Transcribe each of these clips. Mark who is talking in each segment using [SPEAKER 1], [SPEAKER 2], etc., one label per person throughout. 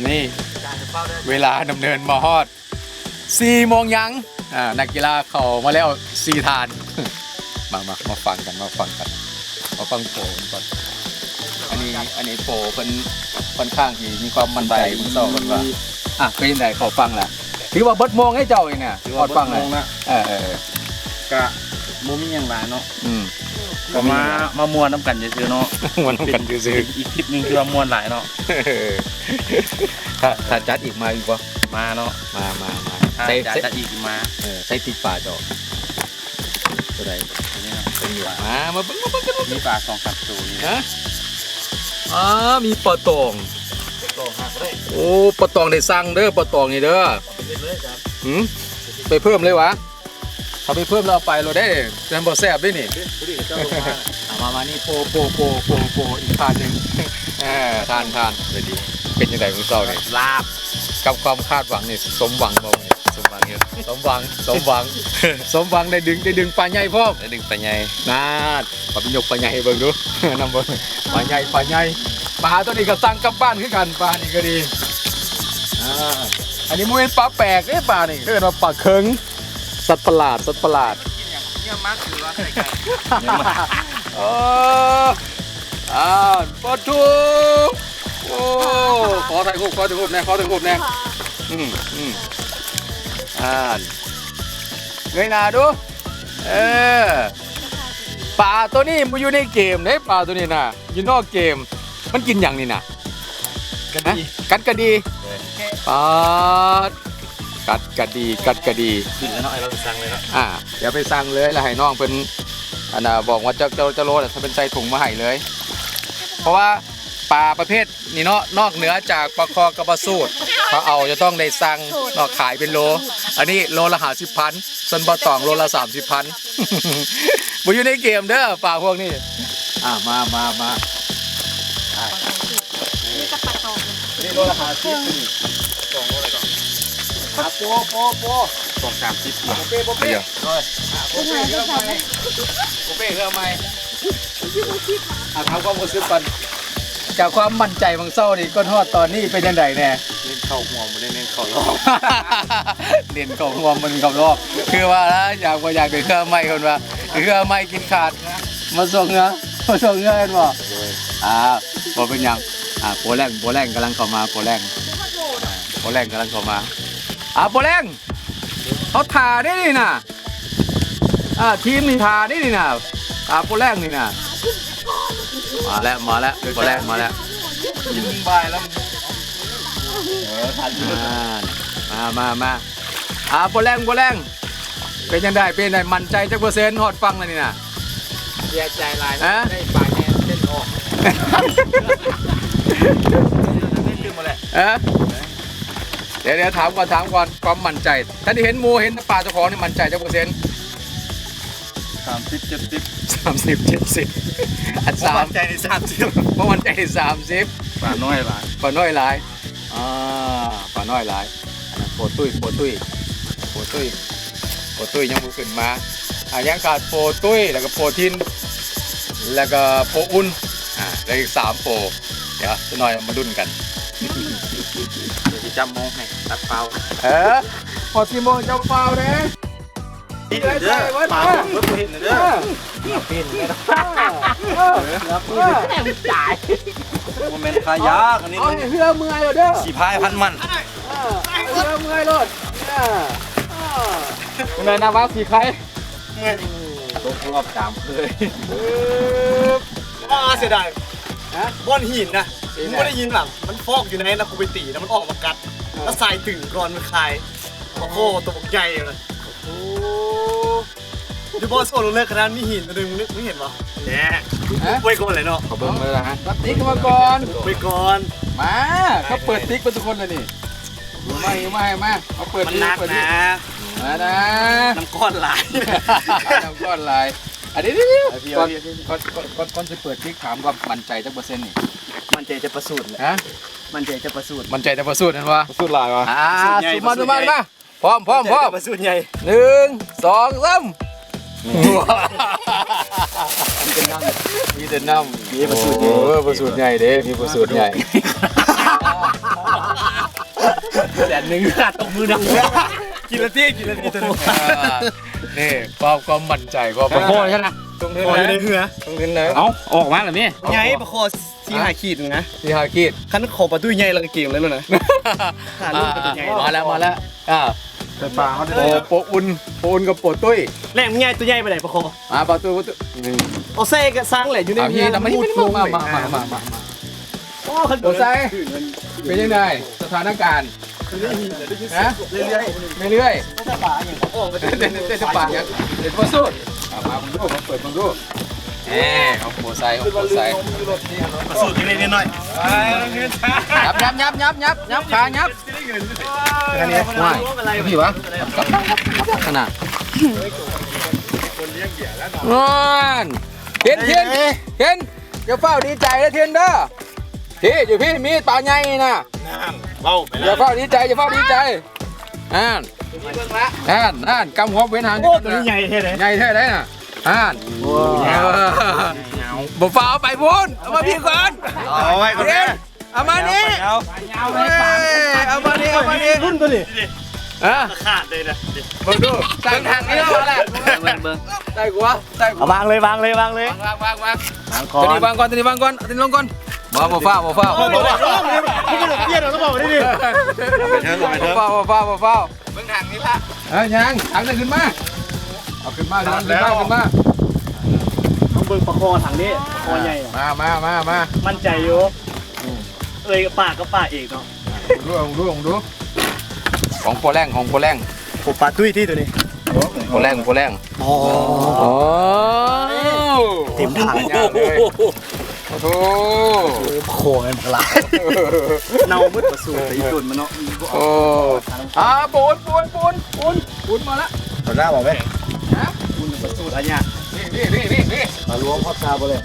[SPEAKER 1] ตอนนี้เวลาดำเนินมาฮอด4โมงยังอ่านักกีฬาเขามาแล้ว4ทาน มามามาฟังกันมาฟังกันมาฟังโปรกันก่อนอันนี้อันนี้โปรเป็นค่อนข้างที่มีความมั่นใจมันเศร้ากันว่าอะเป็นยังไงขอฟังล่ะถือว่าเบิดโมงให้เจ้าเองเนี่ย
[SPEAKER 2] ถือ
[SPEAKER 1] ข
[SPEAKER 2] ว่า
[SPEAKER 1] อ
[SPEAKER 2] เบิ
[SPEAKER 1] ฟั
[SPEAKER 2] ด
[SPEAKER 1] ง
[SPEAKER 2] โม
[SPEAKER 1] เลย
[SPEAKER 2] งละ
[SPEAKER 1] เออเออเออกะ
[SPEAKER 2] บ่มีหยังหลายเนาะ
[SPEAKER 1] อืม
[SPEAKER 2] ก็มามามวนน้ำกันซื่อๆเนาะ
[SPEAKER 1] มันกันซื้อ
[SPEAKER 2] เป็นอีกคลิปหนึงคือว่ามวนหลายเนาะ
[SPEAKER 1] ๆถ้าถ้าจัดอีกมาอีกวะ
[SPEAKER 2] มาเนาะ
[SPEAKER 1] มามามา
[SPEAKER 2] ถ้า
[SPEAKER 1] ใส่
[SPEAKER 2] จะ
[SPEAKER 1] ใส่
[SPEAKER 2] จะอีกมา
[SPEAKER 1] เออใส่ติ๊กป่าเจ้าตัวใด
[SPEAKER 2] อันนี้นะ
[SPEAKER 1] เป็นอยู่มามาเบิ่งมาเบิ่งกัน
[SPEAKER 2] มีปลาสองสามตัวนี่นะ
[SPEAKER 1] นะอ๋อมีปลาตอง
[SPEAKER 2] ตัวหักเลย
[SPEAKER 1] โอ้ปลาตองได้สั่งเด้อปลาตองนี่เด้อ
[SPEAKER 2] เป็นเลยจ้ะ
[SPEAKER 1] หืมไปเพิ่มเลยวะ เขาไปเพิ่มแล้วเอาไปเราได้แซมบอแซบด้วยนี่
[SPEAKER 2] ผู้ดีเจ้าลงมา
[SPEAKER 1] เอามามานี่โปโปโปโปโปอีกทานหนึ่งเออทานทานเลยดี เป็นยังไงคุณเจ้าเนี่ย
[SPEAKER 2] ลาบ
[SPEAKER 1] กับความคาดหวังนี่สมหวังบ่เนี่ย
[SPEAKER 2] สมหวังเยอะ
[SPEAKER 1] สมหวังสมหวังสมหวังได้ดึงได้ดึงปลาใหญ่พ่อม
[SPEAKER 2] แล้วดึงไปไง
[SPEAKER 1] นาดปลาพิยกปลาใหญ่ให้เบิ่งดูนำเบิ่งปลาใหญ่ปลาใหญ่ปลาตัวนี้ก็สั่งกลับบ้านคือกันปลานี่ก็ดีอ่าอันนี้มันเป็นปลาแปลกเอ้ปลานี่เรียกว่าปลาเคิง สัตว์ประหลาดสัตว์ประหลาด
[SPEAKER 2] กินอย่างเยี่ยมมากคือว่าใส่ไก่
[SPEAKER 1] โอ้อ่าปลาทูโอ้ขอถ่ายรูปขอถ่ายรูปแน่ขอถ่ายรูปแน่อืมอืมอ่านเงยหน้าดูเออปลาตัวนี้มันอยู่ในเกมเด้ปลาตัวนี้น่ะอยู่นอกเกมมันกินอย่างนี้น่ะ
[SPEAKER 2] กัน
[SPEAKER 1] ฮะ
[SPEAKER 2] ดี
[SPEAKER 1] กัดกระดีปลาด กัดกระดีกัดกระดี
[SPEAKER 2] กินแล้วเนาะไอ้เราสั่งเลยเนาะ
[SPEAKER 1] อ่าเดี๋ยวไปสั่งเลยแล้วให้น้องเป็นอันน่ะบอกว่าจะจะจะโลดถ้าเป็นใส่ถุงมาให้เลย เพราะว่าปลาประเภทนี่เนาะนอกเหนือจากปลาคอกระปลาสูตรเขาเอาจะต้องได้สั่งเนอกขายเป็นโล อันนี้โลละหาสิบพันส่วนปลาตองโลละสามสิบพันมาอยู่ในเกมเด้อปลาพวกนี้อ่ามามามาอ่า
[SPEAKER 3] นี่ก็ปัดตอง
[SPEAKER 1] นี่โลละหาสิบนี่
[SPEAKER 2] สองโลอะ ไรก่อน
[SPEAKER 1] อะโปโปโป
[SPEAKER 2] สองสามสิบ
[SPEAKER 1] โปเป้โปเป้เลยโปเป้เรื่องไหมโปเป้เรื่องไหมอะทำความรู้สึกก่อนจากความมั่นใจบางเศร้านี่ก้นฮอดตอนนี้เป็นยังไงแน่
[SPEAKER 2] เล่นเข้าหัวไม่ได้เล่นเข้ารอบ
[SPEAKER 1] เด่นของรวมมันกับรอบคือว่านะอยากว่าอยากได้เครื่องไม้คนว่าเครื่องไม้กินขาดมาส่งเงือมาส่งเงือเห็นบ่อ่าบ่เป็นหยังอ่าโปรแรงโปรแรงกำลังเข้ามาโปรแรงอ่าโปรแรงกำลังเข้ามา อ่าโปรแรงเขาถ่าได้นี่น่ะอ่าทีมนี่ถ่าได้นี่น่ะอ่าโปรแรงนี่น่ะมาแล้วมาแล้วโปรแรงมาแล้ว
[SPEAKER 2] กินบ่ายแล้ว
[SPEAKER 1] อ่ามามามาอ่าโปรแรงโปรแรงเป็นยังไงเป็นยังไงมั่นใจจักเปอร์เซ็นต์ฮอดฟังเลยนี่น่ะ
[SPEAKER 2] เสียใจลาย
[SPEAKER 1] ฮะ
[SPEAKER 2] ได้ปลาแน่เล่นออกเล่นขึ้นมาเลย
[SPEAKER 1] เอะ เดี๋ยวเดี๋ยวถามก่อนถามก่อนความมั่นใจท่านที่เห็นหมูเห็นปลาเจ้าของนี่มั่นใจจักเปอร์เซ็นต์
[SPEAKER 2] สามสิบเจ็ดสิบ
[SPEAKER 1] สามสิบเจ็ดสิบอันสาม
[SPEAKER 2] ใจในสามสิบ
[SPEAKER 1] เพราะมั่นใจสามสิบ
[SPEAKER 2] ปลาน้อยหลาย
[SPEAKER 1] ปลาน้อยหลายอ่าปลาน้อยหลายอันนั้นโปรตุ้ยโปรตุ้ยโปรตุ้ยโปรตุ้ยยังบุขึ้นมาอ่ายังขาดโปรตุ้ยแล้วก็โปรทิน แล้วก็โปรอุ่นอ่าแล้วอีกสามโปรเดี๋ยวจะหน่อยมาดุนกัน
[SPEAKER 2] เดี๋ยว จะจำมองให้ตัดเปล่า
[SPEAKER 1] เออพอสี่โมงจะเปล่าเด้ดีไรใส่ไว้
[SPEAKER 2] ปลา
[SPEAKER 1] มา
[SPEAKER 2] เพิ่มเห็นเด้อ
[SPEAKER 3] จ่าย
[SPEAKER 2] โมเมนต์ขายากอันนี้
[SPEAKER 1] เอาให้เพื่อเมื่อยเลยเด้อ
[SPEAKER 2] สี่พายพันมัน
[SPEAKER 1] ให้เพื่อเมื่อยเลยยังไงนะว่าสีใคร
[SPEAKER 2] ตกรอบตามเคย
[SPEAKER 4] อ่าเสียดาย
[SPEAKER 1] ฮะ
[SPEAKER 4] บอนหินนะ
[SPEAKER 1] หิ
[SPEAKER 4] กู
[SPEAKER 1] นน่ะ
[SPEAKER 4] ไม่ได้ยินแบบมันฟอกอยู่ในแล้วกูไปตีแล้วมันออกมากัด แล้วใส่ถึงก่อนมันคายโอ้โหตัวบักใหญ่เลย
[SPEAKER 1] โอ้
[SPEAKER 4] ดูบอลโซนเลิกขนาดมีหินตัวหนึงมึงนึกไม่เห็นปะแหน่
[SPEAKER 1] ฮะ
[SPEAKER 4] ไว้ก่อนเลยเนาะ
[SPEAKER 1] ขอเบิ้งเลยนะฮะตัดติ๊กมาก่อน
[SPEAKER 4] ไว้ก่อน
[SPEAKER 1] มาเขาเปิดติ๊กเป็นทุกคนเลยนี่มาอีกมาอีกมาเขาเปิด
[SPEAKER 4] มัน
[SPEAKER 1] ติ๊
[SPEAKER 4] หนั
[SPEAKER 1] ก
[SPEAKER 4] ก
[SPEAKER 1] เปิดติ๊
[SPEAKER 4] นะ
[SPEAKER 1] กมานะ
[SPEAKER 4] น้ำก้อนหลาย
[SPEAKER 1] น้ำก้อนลาย อันนี้นี่ก่อนก่อนก่อนก่อนก่อนจะเปิดติ๊กถามว่ามั่นใจจักเปอร์เซ็นต์นี่
[SPEAKER 4] มันใจจะประสูติแหละ
[SPEAKER 1] ฮะ
[SPEAKER 4] มันใจจะประสูติ
[SPEAKER 1] มั่นใจจะประสูตินั่นวะ
[SPEAKER 2] สุดลายวะ
[SPEAKER 1] อ่า
[SPEAKER 4] ประสูติใหญ่
[SPEAKER 1] สุมา
[SPEAKER 4] ประสู
[SPEAKER 1] สุ
[SPEAKER 4] ติ
[SPEAKER 1] มา
[SPEAKER 4] ใหญ่
[SPEAKER 1] มาพร้อมพร้อมพร้อม
[SPEAKER 4] ประสูติใหญ่
[SPEAKER 1] หนึ่งสองสามมีแต่น้ำมีประสูตรใหญ่ประสูตรใหญ่เด้มีประสูตรใหญ่
[SPEAKER 4] หนึ่งขาดตกมือดังกินละที่กินละที่ตัวนึง
[SPEAKER 1] อ่า นี่ความความมั่นใจความ
[SPEAKER 2] ปลาโคใช่ไหม
[SPEAKER 1] ตรง
[SPEAKER 4] ค
[SPEAKER 1] นี้
[SPEAKER 4] ออยู่ใน
[SPEAKER 1] นะ
[SPEAKER 4] เหือ
[SPEAKER 1] ตรงนี้นะ
[SPEAKER 2] เอาออกมาแบบนี้
[SPEAKER 4] ไงปลาคอสีหาขีดนึงนะ
[SPEAKER 1] ที่ฮาคิด
[SPEAKER 4] คันขอประตูใหญ่แล้วก็เก่งเลยแล้วนะหาลูกเป็นตัวใหญ่
[SPEAKER 1] มาแล้วมาแล้วอ่า
[SPEAKER 2] ใส่ปลาเขาได้
[SPEAKER 1] โปโปอุ่นโปอุ่นกับโปตุ้ย
[SPEAKER 4] แรงใหญ่ตัวใหญ่ไปไหนปลาคอ
[SPEAKER 1] มาประตูประตู
[SPEAKER 4] เอาเซ่กับซังแหละอยู่ใน
[SPEAKER 1] เอาพี่ทำไมไม่มามามามามามา
[SPEAKER 4] โอ้คัน
[SPEAKER 1] โอ้ไซเป็นยังไงสถานการณ์ ฮะ
[SPEAKER 4] เรื่อย
[SPEAKER 1] ไม่เรื่อย
[SPEAKER 4] ๆถ้าป่าอย่างโอ้ไป
[SPEAKER 1] เต้นเต้นเต้นปากยังเต้นโพสุดมาผมดูมาเปิดผมดูเอ๊ะเอาโปไซเอาโปไซ
[SPEAKER 4] สูตรนิดๆหน่อย
[SPEAKER 1] ยับยับยับยับยับยับขายับ
[SPEAKER 4] อันนี้
[SPEAKER 1] ว่พี่วะขนาดนอนเทียนเทียนเทียนอย่าเฝ้าดีใจนะเทียนเด้อ พี่อยู่พี่มีปลาใหญ่นะ
[SPEAKER 4] เบ้าไป
[SPEAKER 1] อ
[SPEAKER 4] แล้
[SPEAKER 1] ย่าวเฝ้าดีใจอย่าเฝ้าดีใจอ่านอ่านอ่านกำหัวเว้นหาง
[SPEAKER 4] โอ้ตัวนี้ใหญ่แท้เลย
[SPEAKER 1] ใหญ่แท้ได้น่ะอ่านบ่ฟ้าเอาไปพูนเอามาพี่ก่อน
[SPEAKER 4] เอาไว้ก่อน
[SPEAKER 1] เทียนเอามานี่
[SPEAKER 4] เอา
[SPEAKER 1] เอามาเอามานี่เอามานี่
[SPEAKER 4] รุ่นตัวนี้
[SPEAKER 1] อะ
[SPEAKER 4] ขาดเลยนะ
[SPEAKER 1] มึงดูใส่ทางนี้เอาแหละ
[SPEAKER 2] เบิ่งเบิ่ง
[SPEAKER 1] ใส่หัวใส่หัว
[SPEAKER 4] เอาวางเลยวางเลยวางเลย วา
[SPEAKER 1] งวางวาง
[SPEAKER 4] วาง
[SPEAKER 1] ตัวนี้วางก่อนตัวนี้วางก่อนตัวนี้ลงก่อน บ่บ่ฟ้าบ่ฟ้าบ่
[SPEAKER 4] บอก
[SPEAKER 1] ฟ้า
[SPEAKER 4] ว่าไม่กระโดดเตี้ยเราต้องบอกได้ดิ
[SPEAKER 1] บ่ฟ้าบ่ฟ้าบ่ฟ้าเบิ่งทางนี้ละเอ้ยยังทางนั้นขึ้นมาเอาขึ้นมาขึ้นมาขึ้นมา
[SPEAKER 4] ต้องเบิ่งประคอถังนี้ประคอใหญ่
[SPEAKER 1] มามามามา
[SPEAKER 4] มั่นใจอยู่เอ้ยปากก็ปากเอกเนาะ
[SPEAKER 1] ดูดูดูดูของโปรแรงของโปรแรง
[SPEAKER 4] ผมปลาตุ้ยที่ตัวนี้
[SPEAKER 1] โปรแรงโปรแรง
[SPEAKER 4] อ๋อ
[SPEAKER 1] โอ้
[SPEAKER 4] เต็มถัง
[SPEAKER 1] เลย โอ้โห
[SPEAKER 4] ประคเงินพลาเน่ามืดประสูต่อีตุ่นมันเนาะ
[SPEAKER 1] โอ้อ่าปูนปูนปูนปูนปูนมาละ
[SPEAKER 4] ตัวหน้าบอกไหม
[SPEAKER 1] นะ
[SPEAKER 4] คุณประสูอะไรเนี่ย
[SPEAKER 1] นี่นี่นี่นี่
[SPEAKER 4] มาล้วงพ่อชาไปเลย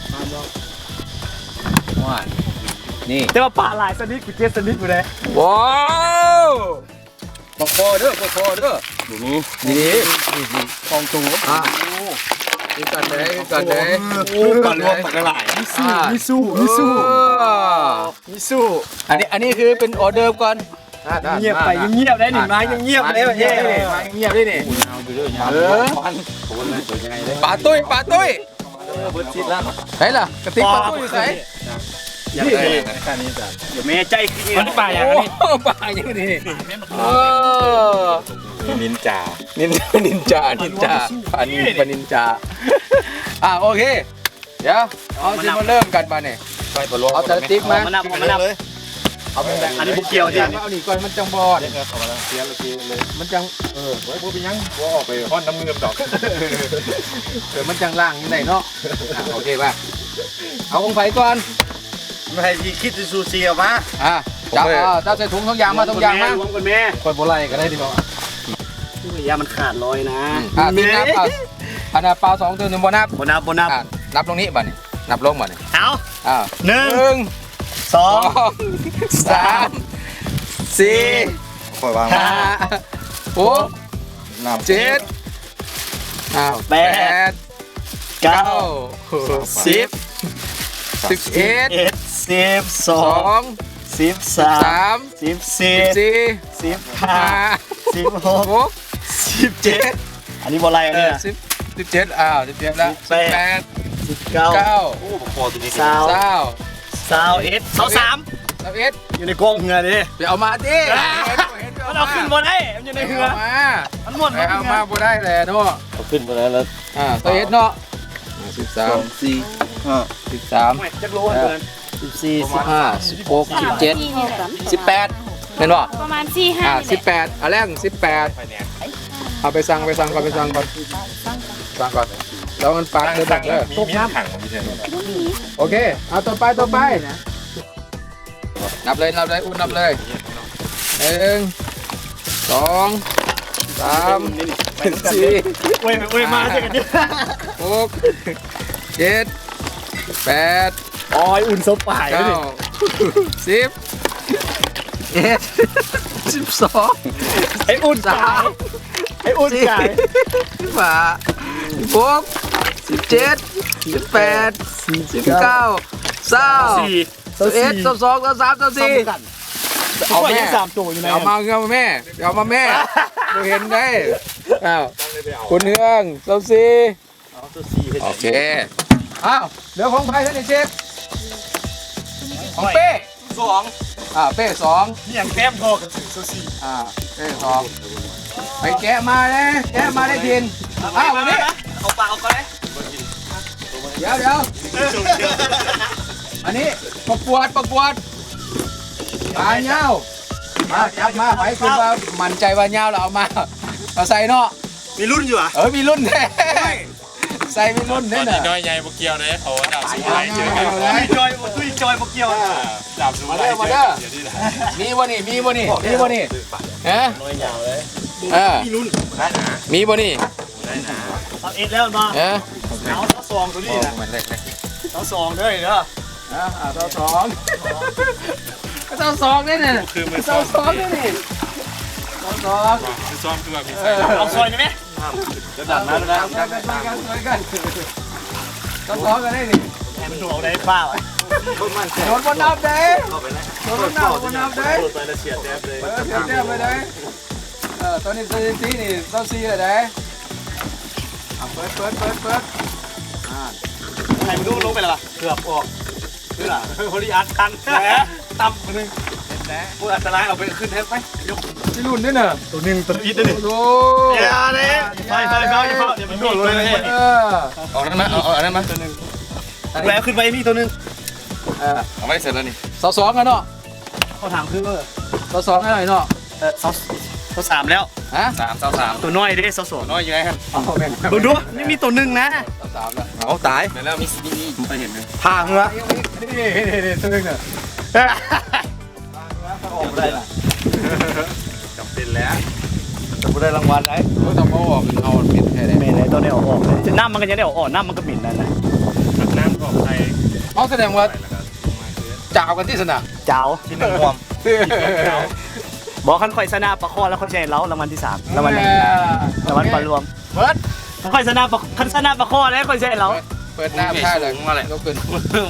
[SPEAKER 1] ว้านนี่
[SPEAKER 4] แต่ว่าปลาหลายสนิทกูเจ็ดสนิทกูเลย
[SPEAKER 1] ว้าวปอกคอเด้อปอกคอเด้อดูนี่นี่
[SPEAKER 4] ฟองตู
[SPEAKER 1] อ่า นี่กันเลยกันเลย
[SPEAKER 4] ปลารวมปลากระไหลมิสู้มิสู้มิสู้
[SPEAKER 1] อันนี้อันนี้คือเป็นออเดิร์ฟก่อน
[SPEAKER 4] เงียบไปเงียบได้หนึ่งไม้เงียบได้แบบเย้
[SPEAKER 1] เงียบได้นี่เออปลาตุ้ยปลาตุ้ยไหนล่ะกระติกปลาตุ้ยอยู่ไหน
[SPEAKER 4] อย่างไรแค่นี้จ้ะเดี๋ยวแม่ใจขึ้น
[SPEAKER 2] มันปลาอย่างนี้
[SPEAKER 1] โอ้ปลาอย่างนี้เออ
[SPEAKER 2] นินจา
[SPEAKER 1] นินนินจานินจาปลานินปลานินจา อะโอเค เดี๋ยวเอาจะมาเริ่มกันมาเนี่ย
[SPEAKER 2] ไปปลาล้วง
[SPEAKER 1] เอาสติ๊กมา
[SPEAKER 4] มานับมานับ
[SPEAKER 1] เอาเป็นแบบ
[SPEAKER 4] อันนี้บุกเกียวจริง
[SPEAKER 1] เอานี่ก่อนมันจังบอด
[SPEAKER 2] เสียเลยเลย
[SPEAKER 1] มันจัง
[SPEAKER 2] เออไว้พวกไปยังพวกออกไปห้อนน้ำเงินดอก
[SPEAKER 1] เดี๋ยวมันจังล่างยังไงเนาะอะโอเคป่ะเอาของไผ่ก่อน
[SPEAKER 4] ไม่ให้พี่คิดจะซูซีออกมา
[SPEAKER 1] อะจับอะจับใส่ถุงทุกอย่างมาทุกอย่างมาร
[SPEAKER 4] วมกันแม่
[SPEAKER 1] คอยโบไลก็ได้ดีกว่า
[SPEAKER 4] ยามันขาดลอยนะ
[SPEAKER 1] อะทีนับ อะอันน่ะปลาสองตัวหนึ่งบนับ
[SPEAKER 4] บนับบนับ
[SPEAKER 1] อะนับลงนี้บ่เนี่ยนับลงบ่เนี่ย
[SPEAKER 4] เอา
[SPEAKER 1] อ่า
[SPEAKER 4] หนึ่
[SPEAKER 1] หนึ่
[SPEAKER 4] ง
[SPEAKER 1] ง
[SPEAKER 4] สอ
[SPEAKER 1] สองงสามสี่
[SPEAKER 2] ปล่อยวาง
[SPEAKER 1] ห้าหก
[SPEAKER 2] น้ำ
[SPEAKER 1] เจ็ดอ้าวแปด
[SPEAKER 4] เก้า
[SPEAKER 1] เก้าสิบสิบเอ็ด
[SPEAKER 4] เอ็ดสิบส
[SPEAKER 1] ส
[SPEAKER 4] อ
[SPEAKER 1] องง
[SPEAKER 4] สิบสา
[SPEAKER 1] สามม
[SPEAKER 4] สิบสี่
[SPEAKER 1] สิบสี่
[SPEAKER 4] สิบห้า
[SPEAKER 1] ห้า
[SPEAKER 4] สิบหก
[SPEAKER 1] หก
[SPEAKER 4] สิบเจ็ดอันนี้บอลอะไร
[SPEAKER 1] เอ
[SPEAKER 4] เนี่
[SPEAKER 1] อยสิบ สิบเจ็ดอ้าวสิบเจ็ดแล้ว
[SPEAKER 4] สิ
[SPEAKER 1] สิ
[SPEAKER 4] บบแป
[SPEAKER 1] แป
[SPEAKER 4] ด
[SPEAKER 1] ด
[SPEAKER 4] สิบเก้า
[SPEAKER 1] เก้า
[SPEAKER 2] โอ้ปลาคอตัวนี้
[SPEAKER 4] สาว
[SPEAKER 1] เก้า
[SPEAKER 4] สาวเอ็ดสาวสาม
[SPEAKER 1] สิบเอ็ด
[SPEAKER 4] อยู่ในกรงเงือดิ
[SPEAKER 1] ไปเอามาดิ
[SPEAKER 4] มันเอาขึ้นบนไอ้มันอยู่ในเหือ
[SPEAKER 1] เอามา
[SPEAKER 4] มันหมด
[SPEAKER 1] ไปเอามาบ่ได้แหละเนาะ
[SPEAKER 2] เอาขึ้นไปแล้วแล้ว
[SPEAKER 1] อ่าตัวเอ็ดเนาะสิบสาม
[SPEAKER 2] สี่ห้า
[SPEAKER 1] สิบสาม
[SPEAKER 4] จะรู้เกิน
[SPEAKER 1] สิบสี่สิบห้าสิบหกสิบเจ็ดสิบแปดเห็นบ่
[SPEAKER 3] ประมาณสี่ห้า
[SPEAKER 1] อ่า
[SPEAKER 3] นี่แห
[SPEAKER 1] สิบ
[SPEAKER 3] ละ
[SPEAKER 1] แปดอันแรกสิบแปดเอาไปสั่งไปสั่งก่อนไปสั่งก่อน สั่งก่อนแล้วมันปากเลยตักเลย
[SPEAKER 2] มีมีดถังของพี่เชน
[SPEAKER 1] โอเค เอาต่อไปต่อไปนับเลยนับเลยอุ่นนับเลยหนึ่งสองสามสี่
[SPEAKER 4] เว้ยเว้ยมาเจอกันดิ
[SPEAKER 1] หกเจ็ดแปด
[SPEAKER 4] อ๋อยอุ่นซบป่าย
[SPEAKER 1] เก้าสิบเอ็ดสิบสอง
[SPEAKER 4] ไอ้อุ่น
[SPEAKER 1] สากา
[SPEAKER 4] ย
[SPEAKER 1] ม
[SPEAKER 4] ไอ้อุ่นกาย
[SPEAKER 1] สิบห้า สิบหกสิบเจ็ดสิบแปดสิบเก้าเศร้า
[SPEAKER 4] สี่
[SPEAKER 1] สิบเอ็ดสิบสองสิบสามสิบสี่เอาแม่
[SPEAKER 4] สามตัวอยู่ใน
[SPEAKER 1] เอามาเอามาแม่เอามาแม่บ่เห็นได้อ้าวคุณเฮืองเซาซี
[SPEAKER 2] เอาตัวซีให้
[SPEAKER 1] โอเคอ้าวเหลือของใครท่านนี่เชฟของเป้
[SPEAKER 4] สอง
[SPEAKER 1] อ่าเป้สอง
[SPEAKER 4] นี่อย่างแก้มทอกันสื่อโซซี
[SPEAKER 1] อ่าเป้สองไปแกะมาเลยแกะมาได้ทินอ้าววันนี้
[SPEAKER 4] เอาปลาเอาไป
[SPEAKER 1] เดี๋ยวเดี๋ยวอันนี้ประกวดประกวดปลาเงามาจับมาไปคุณว่ามั่นใจว่าเงาเราเอามาเอาใส่เนาะ
[SPEAKER 4] มีรุ่นอยู่อะ
[SPEAKER 1] เออมีรุ่นแท้ใส่มีรุ่น
[SPEAKER 2] ต
[SPEAKER 1] แน่
[SPEAKER 2] อน
[SPEAKER 1] น่ะ
[SPEAKER 2] นี้น้อยใหญ่บ่เกี่ยวเลยเขาดาบสูงไรเจอกัน
[SPEAKER 1] เอาเลย
[SPEAKER 4] ตุ้ยจอยตุ้ยจอยมาเกี่ยว
[SPEAKER 2] ดาบสูง
[SPEAKER 1] มา
[SPEAKER 2] ไร
[SPEAKER 1] เด้อมา
[SPEAKER 2] เจอ
[SPEAKER 1] เด้อ
[SPEAKER 2] กันเดี๋ยวนี้แหละ
[SPEAKER 1] มีบ่นี่มีบ่นี่มีบ่นี่ฮะ
[SPEAKER 2] น้อยยาวเลย
[SPEAKER 1] เออ
[SPEAKER 4] มีรุ่น
[SPEAKER 1] มีบ่นี่
[SPEAKER 4] เอาเอ็ดแล้วมา
[SPEAKER 1] ฮะ
[SPEAKER 4] เอาเท้าซองตัวนี้นะ
[SPEAKER 2] มันเล็ก
[SPEAKER 4] เท้าซองด้วยเด้อ
[SPEAKER 1] อ่าอ่าเจ้าสองเจ้าสองนี่น่ะ
[SPEAKER 2] คือมือซ้
[SPEAKER 1] เจ้า
[SPEAKER 2] อม
[SPEAKER 1] สองนี่นี่เจ้าสอง
[SPEAKER 2] มือซ้อมคือว่ามี
[SPEAKER 1] เออ
[SPEAKER 4] เอาซอยได้ไหม
[SPEAKER 2] จะดันนะนะ
[SPEAKER 1] ช่วยกันช่วยกันช่วยกันเจ้าสองกันได้นี่
[SPEAKER 4] ให้มันดูเอาได้ป้าวะ
[SPEAKER 1] โดนบนนับเด้โดนบนนับบนนับเด้
[SPEAKER 2] โดนไปแล้วเฉียดแทบเลย
[SPEAKER 1] เออเทียบเทียบไปเด้เออตอนนี้ตัวซีนี่ตัวซีเลยเด้ อะเปิดเปิดเปิดเปิดอ่า
[SPEAKER 4] ให้มันดูลงไปแล้วป่ะเกือบออกนี่ล่ะคนที่อัดคันแหมต่ำคนนึง
[SPEAKER 1] เห็นแล้ว
[SPEAKER 4] พูดอันตรายเอาไปขึ้นเทปไหมยก
[SPEAKER 1] ที่รุ่นนี่น่ะ
[SPEAKER 4] ตัวหนึ่งตัวอีทนี่
[SPEAKER 1] โอ้
[SPEAKER 4] อย่าเลยไปไปไปไปเดี๋ยวมันโดดเลย
[SPEAKER 1] เออ
[SPEAKER 2] เอาอันนั้นมาเอาเอาอันนั้นมา
[SPEAKER 4] แล้วขึ้นไปนี่ตัวหนึ่ง
[SPEAKER 1] เออ
[SPEAKER 2] เอาไว้เสร็จแล้วนี่
[SPEAKER 1] สอสองกันเนาะ
[SPEAKER 4] เขาถามคือว่า
[SPEAKER 1] สอสองกันหน่อยเนาะ
[SPEAKER 4] เออเขาเขาสามแล้ว
[SPEAKER 1] ฮะ
[SPEAKER 2] สามสามสาม
[SPEAKER 4] ตัวน้อยได้เขาสอง
[SPEAKER 2] น้อยอยู่ไหนครับ
[SPEAKER 1] เอาแม่ง
[SPEAKER 4] ดูดูนี่มีตัวหนึ่งนะ
[SPEAKER 1] สอสามแล้ว
[SPEAKER 2] เอาตายเดี๋ยวแล้วมีมีมีไปเห็นเลย
[SPEAKER 4] พาเหงือ
[SPEAKER 1] นี่นี่นี่นี่ตัวนึงน่ะ
[SPEAKER 4] ออกได้ละ
[SPEAKER 2] จำเป็นแล้ว
[SPEAKER 4] จะได้รางวัลไหม
[SPEAKER 1] รู้แต่ว่าออกเอาเป็นแค่ไหน
[SPEAKER 4] เมนเลยตัวนี้ออกออกเลยน้ำมันก็ยังได้ออกออกน้ำมันก็หมิ่นนั่นนะ
[SPEAKER 2] น้ำของไทย
[SPEAKER 1] เอาแสดงว่าจ่าวกันที่สนาม
[SPEAKER 4] เจ้า
[SPEAKER 2] ที่หนึ่งความ
[SPEAKER 4] บอกคันคอยชนะประคอแล้วเขาใช้เล้ารางวัลที่สามรางวัลหนึ่งรางวัลปลารวม
[SPEAKER 1] เปิด
[SPEAKER 4] คันคอยชนะประคันชนะประคอแล้วคอยใช้เล้า
[SPEAKER 1] เปิดหน้าท่าเลยยกขึ้น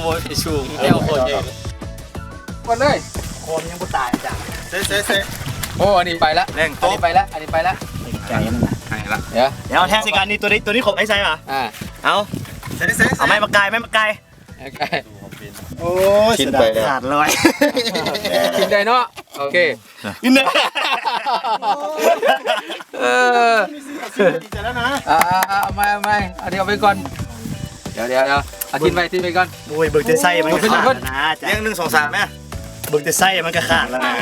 [SPEAKER 2] โมยชูเอวโคตรเอง
[SPEAKER 1] วันเลย
[SPEAKER 4] คอมยังบ่ตายจ้ะ
[SPEAKER 2] เซ่เซ่เซ่
[SPEAKER 1] โอ้อันนี้ไปละ
[SPEAKER 2] แรง
[SPEAKER 1] อัน
[SPEAKER 2] โต๊ะ
[SPEAKER 1] นี้ไปละอันนี้ไปละ
[SPEAKER 4] ใจนั่นนะ
[SPEAKER 2] ไหนละ
[SPEAKER 1] เดี๋ยว
[SPEAKER 4] เดี๋ยวแทนสิการนี้ตัวนี้ตัวนี้ขบไอ้ไซป่ะ
[SPEAKER 1] อ่า
[SPEAKER 4] เอา
[SPEAKER 2] เซ่เซ่
[SPEAKER 4] เอาไม้มากายไม้มากาย
[SPEAKER 1] ใกล้
[SPEAKER 4] โอ้ย
[SPEAKER 2] ชิ้นไปแล้ว
[SPEAKER 4] ขาดเลย
[SPEAKER 1] กินได้เนาะ โอเค
[SPEAKER 4] อินเนอร์
[SPEAKER 1] เออ
[SPEAKER 4] จะแล้วนะ
[SPEAKER 1] อ่าเอาไม่เอาไม่เอาเดี๋ยวไปก่อนเดี๋ยวเดี๋ยวเดี๋ยวเอาทิ้งไปทิ้งไปก่อน
[SPEAKER 4] โอ้ยเบิกจะไส้มันก็ขาดแล้วนะจ้ะ
[SPEAKER 2] เลี้ยงหนึ่งสองสามแม่
[SPEAKER 4] เบิกจะไส้มันก็ขาดแล้วนะ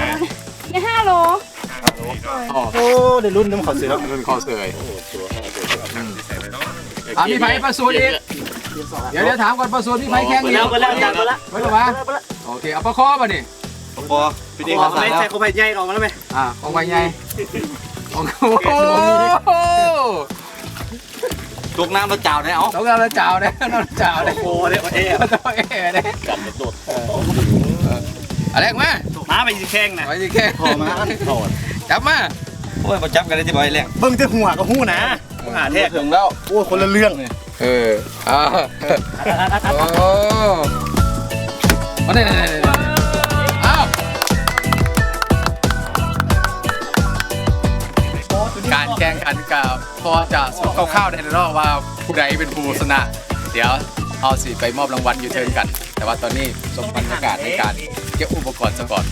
[SPEAKER 3] นี่ห้าโล
[SPEAKER 1] อ๋อ
[SPEAKER 4] โอ้ได้รุ่นน้ำเขาเสือ
[SPEAKER 1] รุ่นคอเสยอะมีไผ่ประสูตรอีกเดี๋ยวเดี๋ยวถามก่อนประสูตรมีไผ่แข่ง
[SPEAKER 4] เปิ
[SPEAKER 1] อี
[SPEAKER 4] ด
[SPEAKER 1] ก
[SPEAKER 4] แล้วเปิดแล้วจ้ะเปิดแล้ว
[SPEAKER 1] ไม่หรอวะโอเคเอาประคอป่ะนี่
[SPEAKER 2] พอ พี่ดี
[SPEAKER 4] อ
[SPEAKER 2] ค
[SPEAKER 4] อ
[SPEAKER 2] รั
[SPEAKER 4] ก
[SPEAKER 2] บ
[SPEAKER 4] ไม่ใช่เขาไปใหญ่ออกมาแล้วไหม
[SPEAKER 1] อ่าของไว้ไงโอ้โห
[SPEAKER 2] ตุกน้ำมาจ่าวได้เอา
[SPEAKER 1] ต้องการเราเจ้าเนี่ยเราเจ้าเนี่ย
[SPEAKER 4] โอ้เด็กเอ๋
[SPEAKER 1] ต้องเอ๋เนี่ย
[SPEAKER 2] จับโดด
[SPEAKER 1] อะไรมา
[SPEAKER 4] มาไปสิแข้งนะ
[SPEAKER 1] ไว้ที่แค่
[SPEAKER 2] พอมาถอด
[SPEAKER 1] จับมา
[SPEAKER 2] โอ้ยมาจับกันได้ที่บ่อยแรง
[SPEAKER 4] เบิ่งแต่หัวกับหูนะหาแท้
[SPEAKER 2] ถึงแล้ว
[SPEAKER 4] โอ้คนละเรื่องเลย
[SPEAKER 1] เอออ่าโอ้มาเนี่ย กันกับพอจะสรุปคร่าวๆในรอบว่าผู้ใดเป็นผู้ชนะ เดี๋ยวเอาสิไปมอบรางวัลยูเทิร์นกัน แต่ว่าตอนนี้สมบรรยากาศในการเก็บอุปกรณ์ซะก่อน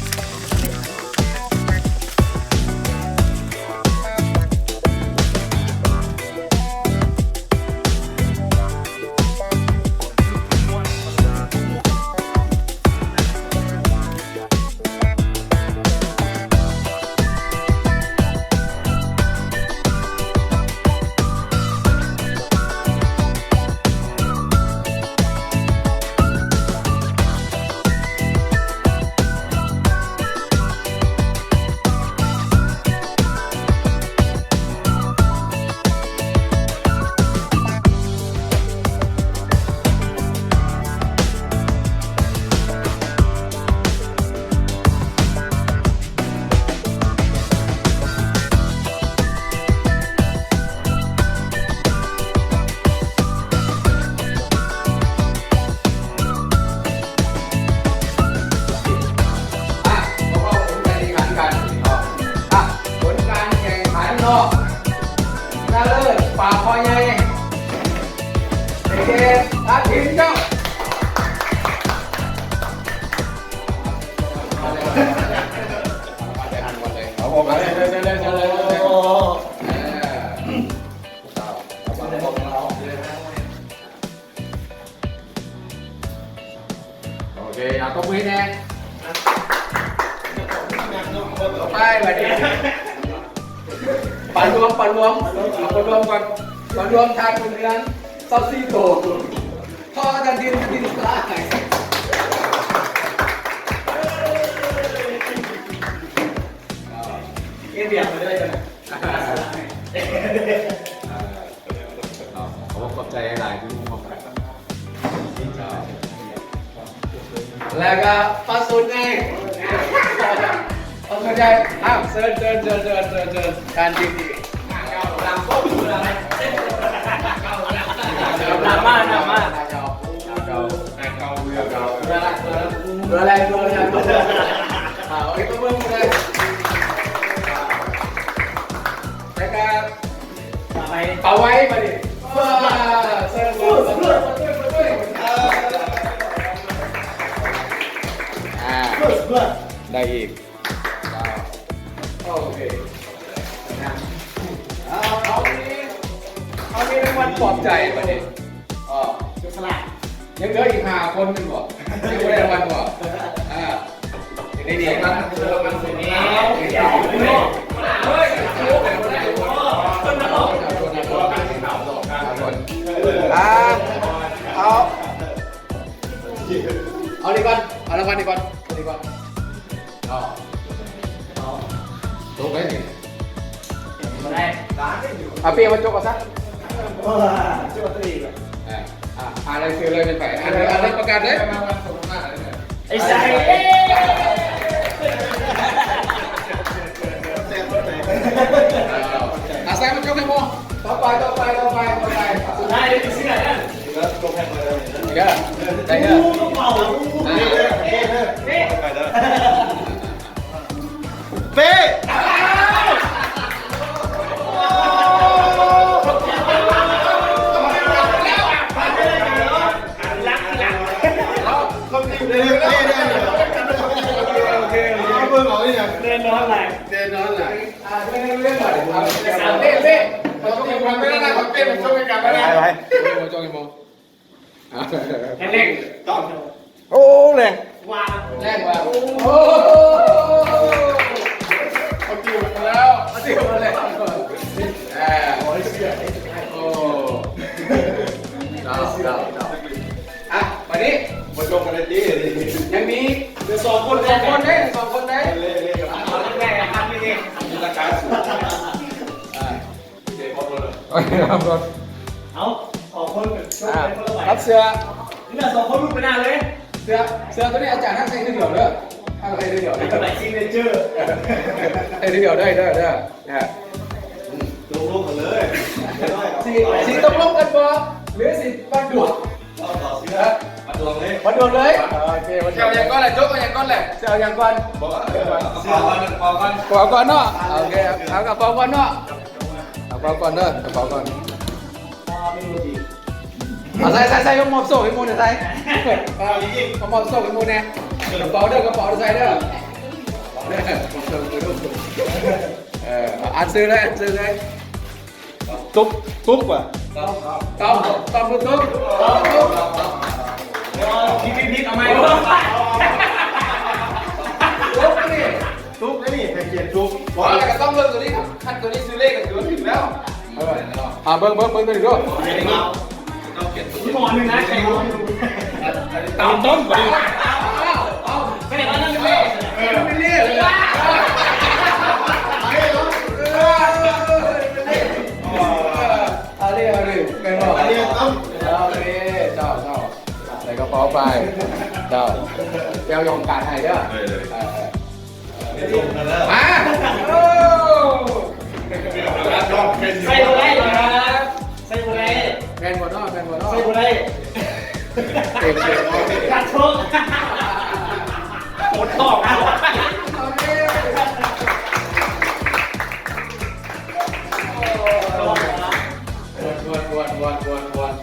[SPEAKER 1] ไปไปดิปันรวมปันรวมเอาปันรวมก่อนปันรวมทางคนเรือนเซาซีโตพ่อจะดินดินตาย
[SPEAKER 4] เอ็นเบียร์มาได้จัง
[SPEAKER 1] เขาขอบใจหลายที่รู้มาแล้วก็ปลาสุดไง ปลาสุดไงอ้าวเชิญเชิญเชิญเชิญเชิญเชิญการจริงจริง
[SPEAKER 4] ดราม่าดราม่า
[SPEAKER 1] เรืออะไรเรืออะไรเรืออ่าโอเคตัวเมืองเลยแล้วก็
[SPEAKER 4] ไป
[SPEAKER 1] เอาไว้มาดิเพื่อเชิญเชิญเชิญเชิญเชิญเชิญอ่า
[SPEAKER 4] เพื่อเพื่อ
[SPEAKER 1] ได้อีก ปลอบใจมาดิอ๋อ
[SPEAKER 4] จุดสลัด
[SPEAKER 1] ยังเหลืออีกห้าคนนึงบ่ยังไม่ได้รางวัลบ่อ่ายังได้ดีครับรางวัลสุดนี้เฮ้ยอ่าเอาเอาดีก่อนเอารางวัลดีก่อนเอาดีก่อนเอาตกได้นี่
[SPEAKER 4] มาได้
[SPEAKER 1] เอาเปียมาจกก่อนซะ อ่าอะไรคือเลยเป็นไปอ่านเลยอ่านเลยประกาศเลย
[SPEAKER 4] ไอ้ใส่
[SPEAKER 1] อาศัยมันจกให้โมต่อไปต่อไปต่อไปต่อไป
[SPEAKER 4] สุดท้ายได้ที่ไหนนั่น
[SPEAKER 1] เด้อได้เด้อ
[SPEAKER 4] กูเมาเอ๊ะเอ๊ะเอ๊ะเป๊ ลั
[SPEAKER 1] งอ่าเรื่องเรื่องก่อนเอาเล่เล่เราต้องมีควาไม่ได้นะขอเต้นมันช่วยกันม่ได้โมจงโม
[SPEAKER 4] แค่เล็ก
[SPEAKER 2] โอ้แรง
[SPEAKER 4] วา
[SPEAKER 1] แรกว่าโอ้โหเขาจิ้วมาแล้วเขาจิ้วมาแล้วอ่าโอ้โอ้ดาวดาวดาวอะวันนี้
[SPEAKER 2] มาจงกันเลยดิ
[SPEAKER 1] ยังมี
[SPEAKER 4] เดี๋ยวสองคน
[SPEAKER 1] สองคนได้สองคนได้ โอเคครับรถ
[SPEAKER 4] เอาสองคนช่วย
[SPEAKER 1] อ่า
[SPEAKER 4] กันคนละใบ
[SPEAKER 1] รับเสื้อ
[SPEAKER 4] นี่น่ะสองคนลุกไปหน้าเลย
[SPEAKER 1] เสื้อเสื้อตัวนี้อาจารย์ทั้งใส่ทีเดียวเด้อทั้งใส่ทีเดียว
[SPEAKER 4] ไอ้
[SPEAKER 1] เด้อ
[SPEAKER 4] ไหนซิงเนเจอร์
[SPEAKER 1] ใส่ทีเดียวได้เด้อเด้อนะฮะ
[SPEAKER 2] ลงลงกันเลย
[SPEAKER 1] สีสีต้องลงกันบ่หรือสีบันดวง
[SPEAKER 2] เอาต่อเสื้อมาดวงเลย
[SPEAKER 1] บันดวงเลยโอเคบันดวงยังก้อนแหละจกยังก้อนแหละเสื้อยังก้อน
[SPEAKER 2] บอกว่าเสื้อก่อนพอกัน
[SPEAKER 1] กระเป๋าก่อนเนาะโอเคเอากระเป๋าก่อนเนาะกระ เป๋าก่อนเด้อกระเป๋าก่อน
[SPEAKER 4] ไม่รู้ดี
[SPEAKER 1] เอาใส่ใส่ใส่กระหมอบโซ่ให้มูเนี่ยใส่เอากระหมอบโซ่ให้มูเนี่ยกระเป๋าเด้อกระเป๋าใส่เด้อเอออ่านซื้อเลยอ่านซื้อเลย
[SPEAKER 2] ตุ๊บตุ๊บว่ะ
[SPEAKER 1] ต้องต้องต้องตุ๊กต้องตุ๊ก
[SPEAKER 4] พี่พี่พี่เอาไหม
[SPEAKER 2] บนี่แพ็กเกจตุ๊บ
[SPEAKER 1] บอกอะไรก็ต้องเบิ่งตัวนี้ครับขั้นตัวนี้ซื้อเลขกันถือว่าถึงแล้วอ่าเบิ่งเบิ่งเบิ่งตัวนี้ด้วย
[SPEAKER 4] พี่หมอหนึ่งนะใครรู้
[SPEAKER 2] ตามต้นไป
[SPEAKER 1] เอา
[SPEAKER 4] ไม่ได้ว่านั่นเลย
[SPEAKER 1] ไม่เรียกเลยเอาเรียกเอาเรียกเป็นบอก
[SPEAKER 2] อันนี้ต้อง
[SPEAKER 1] เอาเรียกเจ้าเจ้าใส่กระเป๋าไป เจ้าเจ้ายองการให้เด้อ
[SPEAKER 2] ไม่ลงกันแล้ว
[SPEAKER 1] มาโอ้
[SPEAKER 4] ใส่บุไรครับใส่บุไร
[SPEAKER 1] แฟนหัวน้อแฟนหัวน้อ
[SPEAKER 4] ใส่บุไร
[SPEAKER 1] เต็มเต็ม
[SPEAKER 4] กัดชกหมดตอกอะ
[SPEAKER 1] เอาเรียกวนวนวนวนว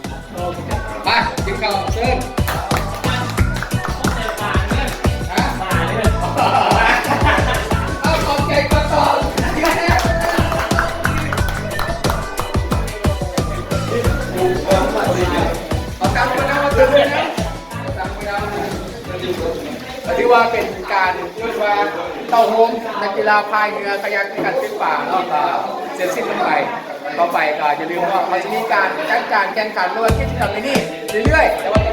[SPEAKER 1] ถือว่าเป็นการเรียกว่าเต่าโฮมนักกีฬาพายเรือขยักในการขึ้นป่ารอบเสร็จสิ้นลงไปต่อไปก็อย่าลืมว่ามันจะมีการจัดการแข่งขันเมื่อวันที่ทำในนี้เรื่อยๆแต่วัน